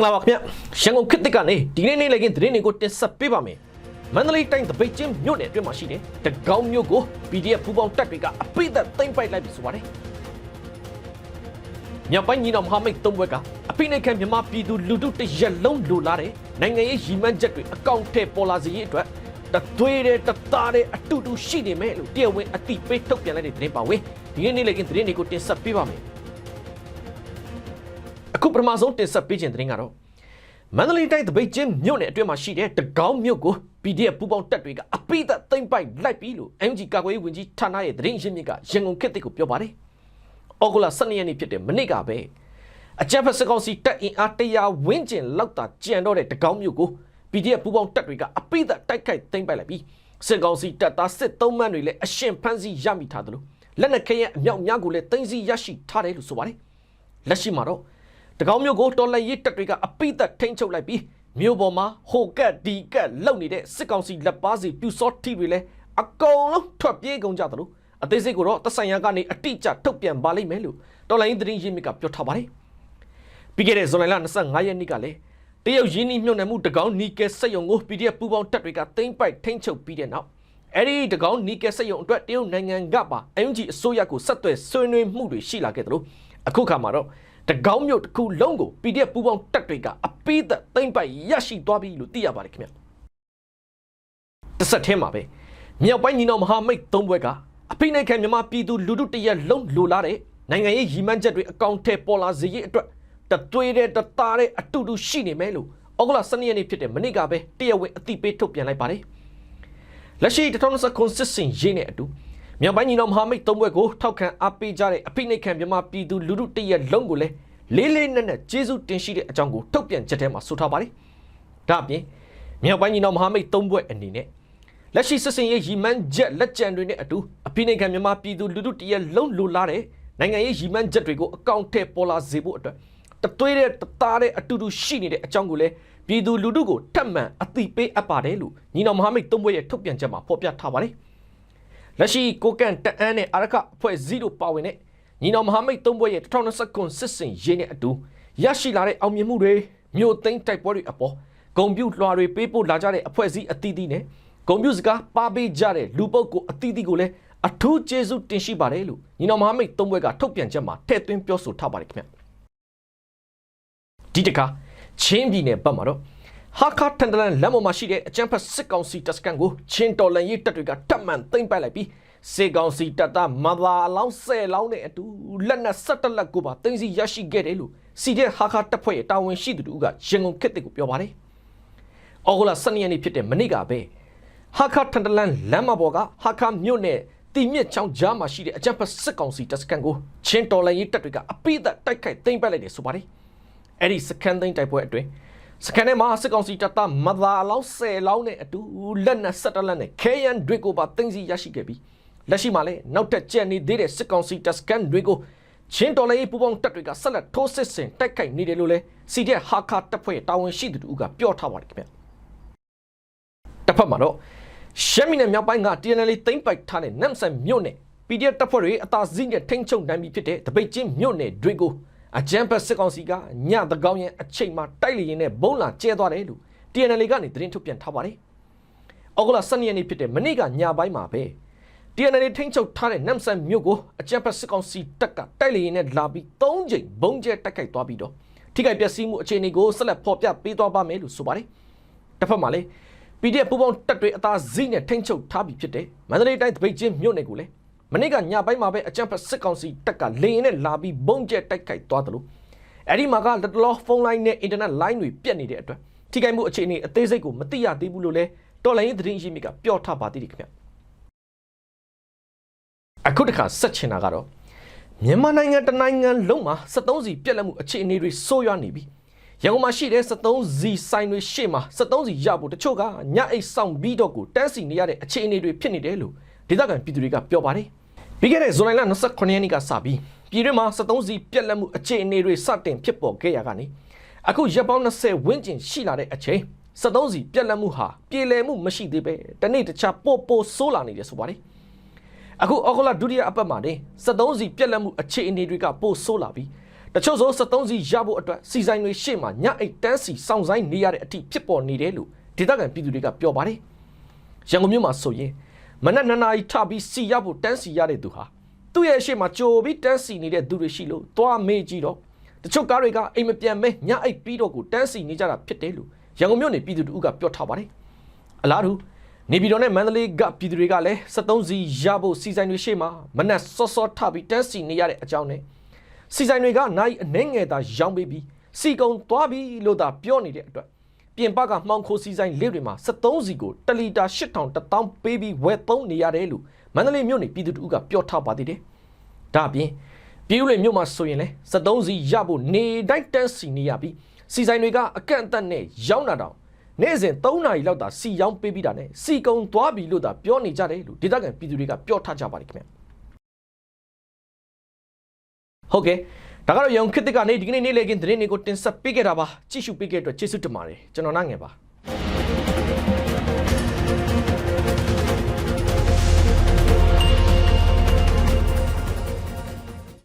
င်္ဂလာပါခင်ဗျရန်ကုန်ခေတ်သစ်ကနေဒီနေ့နေ့လည်းကင်းသတင်းတွေကိုတင်ဆက်ပေးပါမယ်မန္တလေးတိုင်းတပိတ်ချင်းမြို့နယ်အတွင်းမှာရှိတဲ့တကောင်းမြို့ကို PDF ပူးပေါင်းတပ်တွေကအပိသက်သိမ်းပိုက်လိုက်ပြီဆိုပါတယ်မြောက်ပိုင်းညီတော်မဟာမိတ်သုံးဘွဲကအပိနိုင်ခံမြန်မာပြည်သူလူထုတရက်လုံးလိုလားတဲ့နိုင်ငံရေးရည်မှန်းချက်တွေအကောင့်ထဲပေါ်လာစေရေးအတွက်တသွေးတဲ့တသားတဲ့အတူတူရှိနေမယ်လို့တရားဝင်အတိပေးထုတ်ပြန်လိုက်တဲ့သတင်းပါဝင်ဒီနေ့နေ့လည်းကင်းသတင်းတွေကိုတင်ဆက်ပေးပါမယ်အခု ပထမဆုံးတင်ဆက်ပေးခြင်းသတင်းကတော့မန္တလေးတိုင်းတပိတ်ချင်းမြို့နယ်အတွင်းမှာရှိတဲ့တကောင်းမြို့ကို PDF ပူးပေါင်းတပ်တွေကအပိသက်သိမ့်ပိုက်လိုက်ပြီလို့ MG ကာကွယ်ရေးဝန်ကြီးဌာနရဲ့သတင်းရင်းမြစ်ကရန်ကုန်ခေတ်သစ်ကိုပြောပါတယ်။ဩဂုတ်လ12ရက်နေ့ဖြစ်တဲ့မနေ့ကပဲအကြမ်းဖက်စကောင်စီတပ်အင်အား100ဝန်းကျင်လောက်သာကျန်တော့တဲ့တကောင်းမြို့ကို PDF ပူးပေါင်းတပ်တွေကအပိသက်တိုက်ခိုက်သိမ့်ပိုက်လိုက်ပြီးစစ်ကောင်စီတပ်သားစစ်သုံးမှန်းတွေလည်းအရှင်ဖမ်းဆီးရမိထားတယ်လို့လက်နက်ခဲယံအမြောက်များကိုလည်းသိမ်းဆည်းရရှိထားတယ်လို့ဆိုပါတယ်။လက်ရှိမှာတော့ တကောင်းမျိုးကိုတော်လှန်ရေးတပ်တွေကအပိသက်ထိန်းချုပ်လိုက်ပြီးမြို့ပေါ်မှာဟိုကက်ဒီကက်လုံနေတဲ့စစ်ကောင်စီလက်ပါစီပြူစောတိတွေလည်းအကုန်လုံးထွက်ပြေးကုန်ကြသလိုအသေးစိတ်ကိုတော့တဆိုင်ရာကနေအတိအကျထုတ်ပြန်ပါလိမ့်မယ်လို့တော်လှန်ရေးသတင်းရင်းမြစ်ကပြောထားပါတယ်ပြီးခဲ့တဲ့ဇွန်လ25ရက်နေ့ကလည်းတရုတ်ရင်းနှီးမြှုပ်နှံမှုတကောင်းနီကယ်စက်ရုံကို PDF ပူးပေါင်းတပ်တွေကသိမ်းပိုက်ထိန်းချုပ်ပြီးတဲ့နောက်အဲ့ဒီတကောင်းနီကယ်စက်ရုံအတွက်တရုတ်နိုင်ငံကပါ MG အစိုးရကိုဆက်သွယ်ဆွေးနွေးမှုတွေရှိလာခဲ့တယ်လို့အခုခါမှာတော့ တကောင်းမြို့တစ်ခုလုံးကို PDF ပူးပေါင်းတပ်တွေကအပိသက်သိမ့်ပိုက်ရရှိသွားပြီလို့သိရပါတယ်ခင်ဗျတစ်ဆက်ထဲမှာပဲမြောက်ပိုင်းညီတော်မဟာမိတ်သုံးဘွဲကအပိနိုင်ခံမြန်မာပြည်သူလူထုတရက်လုံးလိုလားတဲ့နိုင်ငံရေးရည်မှန်းချက်တွေအကောင့်ထဲပေါ်လာစေရေးအတွက်တသွေးတဲ့တသားတဲ့အတူတူရှိနေမယ်လို့ဩဂုတ်လ12ရက်နေ့ဖြစ်တဲ့မနေ့ကပဲတရားဝင်အသိပေးထုတ်ပြန်လိုက်ပါတယ်လက်ရှိ2019စစ်စင်ရေးနဲ့အတူ မြောက်ပိုင်းညီတော်မဟာမိတ်သုံးဘွဲကိုထောက်ခံအားပေးကြတဲ့အဖိနှိတ်ခံမြန်မာပြည်သူလူထုတရက်လုံးကိုလည်းလေးလေးနက်နက်ကျေးဇူးတင်ရှိတဲ့အကြောင်းကိုထုတ်ပြန်ချက်ထဲမှာဆိုထားပါတယ်။ဒါ့အပြင်မြောက်ပိုင်းညီတော်မဟာမိတ်သုံးဘွဲအနေနဲ့လက်ရှိစစ်စင်ရေးရီမန်းချက်လက်ကျန်တွေနဲ့အတူအဖိနှိတ်ခံမြန်မာပြည်သူလူထုတရက်လုံးလိုလားတဲ့နိုင်ငံရေးရီမန်းချက်တွေကိုအကောင့်ထဲပေါ်လာစေဖို့အတွက်တသွေးတဲ့တသားတဲ့အတူတူရှိနေတဲ့အကြောင်းကိုလည်းပြည်သူလူထုကိုထပ်မံအသိပေးအပ်ပါတယ်လို့ညီတော်မဟာမိတ်သုံးဘွဲရဲ့ထုတ်ပြန်ချက်မှာဖော်ပြထားပါတယ်။ လက်ရှိကိုကန့်တအန်းနဲ့အာရခအဖွဲ့အစည်းတို့ပါဝင်တဲ့ညီတော်မဟာမိတ်သုံးဘွဲ့ရဲ့2029စစ်စင်ရေးနဲ့အတူရရှိလာတဲ့အောင်မြင်မှုတွေမြို့သိမ်းတိုက်ပွဲတွေအပေါ်ဂုံပြူလွှာတွေပေးပို့လာကြတဲ့အဖွဲ့အစည်းအသီးသီးနဲ့ဂုံပြူစကားပါပေးကြတဲ့လူပုဂ္ဂိုလ်အသီးသီးကိုလည်းအထူးကျေးဇူးတင်ရှိပါတယ်လို့ညီတော်မဟာမိတ်သုံးဘွဲ့ကထုတ်ပြန်ချက်မှာထည့်သွင်းပြောဆိုထားပါတယ်ခင်ဗျဒီတခါချင်းပြည်နယ်ဘက်မှာတော့ ဟာခါတန်တလန်လမ်းပေါ်မှာရှိတဲ့အကျန်းဖတ်စစ်ကောင်စီတပ်စခန်းကိုချင်းတော်လန်ရေးတပ်တွေကတတ်မှန်သိမ်းပိုက်လိုက်ပြီးစစ်ကောင်စီတပ်သားမသာအလောင်းဆယ်လောင်းနဲ့အတူလက်နက်ဆက်တက်လက်ကိုပါသိမ်းဆီရရှိခဲ့တယ်လို့စီတဲ့ဟာခါတပ်ဖွဲ့ရဲ့တာဝန်ရှိသူတို့ကရန်ကုန်ခေတ်တစ်ကိုပြောပါတယ်။အော်ဂိုလာ12ရက်နေ့ဖြစ်တဲ့မနေ့ကပဲဟာခါတန်တလန်လမ်းမပေါ်ကဟာခါမြို့နယ်တီမြင့်ချောင်းကြားမှာရှိတဲ့အကြံဖတ်စစ်ကောင်စီတပ်စခန်းကိုချင်းတော်လန်ရေးတပ်တွေကအပိသက်တိုက်ခိုက်သိမ်းပိုက်လိုက်တယ်ဆိုပါတယ်။အဲ့ဒီစခန်းသိမ်းတိုက်ပွဲအတွင်း စကန်ထဲမှာစစ်ကောင်စီတပ်သားမသာအလောင်းဆယ်လောင်းနဲ့အတူလက်နက်ဆက်တလက်နဲ့ခဲယန်တွေကိုပါသိမ်းဆီရရှိခဲ့ပြီးလက်ရှိမှာလည်းနောက်ထပ်ကြံနေသေးတဲ့စစ်ကောင်စီတပ်စကန်တွေကိုချင်းတော်လေးပူပေါင်းတပ်တွေကဆက်လက်ထိုးစစ်ဆင်တိုက်ခိုက်နေတယ်လို့လည်းစီတဲ့ဟာခါတပ်ဖွဲ့တာဝန်ရှိသူတို့ကပြောထားပါတယ်ခင်ဗျတစ်ဖက်မှာတော့ရှမ်းပြည်နယ်မြောက်ပိုင်းက TNL သိမ်းပိုက်ထားတဲ့နမ်ဆန်မြို့နယ် PDF တပ်ဖွဲ့တွေအသာစီးနဲ့ထိန်းချုပ်နိုင်ပြီဖြစ်တဲ့တပိတ်ချင်းမြို့နယ်တွေကို အကြမ်းဖက်စစ်ကောင်စီကညတကောင်းရဲ့အချိန်မှာတိုက်လေရင်နဲ့ဘုံလာကျဲသွားတယ်လို့ TNL ကနေသတင်းထုတ်ပြန်ထားပါတယ်။အောက်ကလာ12ရက်နေ့ဖြစ်တဲ့မနေ့ကညပိုင်းမှာပဲ TNL ထိန်းချုပ်ထားတဲ့နမ်ဆန်မြို့ကိုအကြမ်းဖက်စစ်ကောင်စီတပ်ကတိုက်လေရင်နဲ့လာပြီး၃ချိန်ဘုံကျဲတိုက်ခိုက်သွားပြီးတော့ထိခိုက်ပျက်စီးမှုအခြေအနေကိုဆက်လက်ဖော်ပြပေးသွားပါမယ်လို့ဆိုပါတယ်။တစ်ဖက်မှာလည်း PDF ပူပေါင်းတပ်တွေအသာစီးနဲ့ထိန်းချုပ်ထားပြီးဖြစ်တဲ့မန္တလေးတိုင်းတပိတ်ချင်းမြို့နယ်ကိုလည်း မနေ့ကညပိုင်းမှာပဲအကြံဖက်စစ်ကောင်စီတပ်ကလေရင်နဲ့လာပြီးဘုံကျဲတိုက်ခိုက်သွားတယ်လို့အဲ့ဒီမှာကလက်တလောဖုန်းလိုင်းနဲ့အင်တာနက်လိုင်းတွေပြတ်နေတဲ့အတွက်ထိခိုက်မှုအခြေအနေအသေးစိတ်ကိုမသိရသေးဘူးလို့လည်းတော်လိုင်းရေးသတင်းရင်းမြစ်ကပြောထားပါသေးတယ်ခင်ဗျအခုတခါဆက်ချင်တာကတော့မြန်မာနိုင်ငံတနိုင်ငံလုံးမှာ73စီပြက်လက်မှုအခြေအနေတွေဆိုးရွားနေပြီရန်ကုန်မှာရှိတဲ့73စီဆိုင်တွေရှေ့မှာ73စီရဖို့တချို့ကညအိတ်ဆောင်ပြီးတော့ကိုတန်းစီနေရတဲ့အခြေအနေတွေဖြစ်နေတယ်လို့ဒေသခံပြည်သူတွေကပြောပါတယ် ပြီးခဲ့တဲ့ဇွန်လ29ရက်နေ့ကစပြီးပြည်တွင်းမှာ73စီပြက်လက်မှုအခြေအနေတွေစတင်ဖြစ်ပေါ်ခဲ့ရကနေအခုရက်ပေါင်း20ဝန်းကျင်ရှိလာတဲ့အချိန်73စီပြက်လက်မှုဟာပြေလည်မှုမရှိသေးပဲတနေ့တခြားပို့ပို့ဆိုးလာနေတယ်ဆိုပါတယ်အခုအော်ဂိုလာဒုတိယအပတ်မှာနေ73စီပြက်လက်မှုအခြေအနေတွေကပို့ဆိုးလာပြီးတချို့ဆို73စီရဖို့အတွက်စီဆိုင်တွေရှေ့မှာညအိတ်တန်းစီစောင့်ဆိုင်နေရတဲ့အထိဖြစ်ပေါ်နေတယ်လို့ဒေသခံပြည်သူတွေကပြောပါတယ်ရန်ကုန်မြို့မှာဆိုရင် မနက်2နာရီထပြီးစီရဖို့တန်းစီရတဲ့သူဟာသူ့ရဲ့ရှေ့မှာကြိုပြီးတန်းစီနေတဲ့သူတွေရှိလို့သွားမေးကြည့်တော့တချို့ကားတွေကအိမ်မပြန်မဲညအိတ်ပြီးတော့ကိုတန်းစီနေကြတာဖြစ်တယ်လို့ရန်ကုန်မြို့နေပြည်သူတို့ကပြောထားပါတယ်အလားတူနေပြည်တော်နဲ့မန္တလေးကပြည်သူတွေကလည်း73စီရဖို့စီဆိုင်တွေရှေ့မှာမနက်စောစောထပြီးတန်းစီနေရတဲ့အကြောင်းနဲ့စီဆိုင်တွေကနိုင်အနှဲငယ်သာရောင်းပေးပြီးစီကုံသွားပြီလို့သာပြောနေတဲ့အတွက် ပြင်ပကမှောင်ခိုစီဆိုင်လေးတွေမှာ73စီကို1လီတာ8000 1000ပေးပြီးဝယ်သုံးနေရတယ်လို့မန္တလေးမြို့နေပြည်သူတို့ကပြောထားပါသေးတယ်။ဒါအပြင်ပြည်ဦးလွင်မြို့မှာဆိုရင်လည်း73စီရဖို့နေတိုင်းတန်းစီနေရပြီးစီဆိုင်တွေကအကန့်အသတ်နဲ့ရောင်းတာတောင်နေ့စဉ်3နာရီလောက်သာစီရောင်းပေးပြီးတာနဲ့စီကုံသွားပြီလို့သာပြောနေကြတယ်လို့ဒေသခံပြည်သူတွေကပြောထားကြပါတယ်ခင်ဗျာဟုတ်ကဲ့ ဒါကတော့ရုံခစ်တစ်ကနေဒီကနေ့နေ့လည်ခင်းသတင်းတွေကိုတင်ဆက်ပေးခဲ့တာပါကြည့်ရှုပေးခဲ့တဲ့အတွက်ကျေးဇူးတင်ပါတယ်ကျွန်တော်နားငယ်ပါ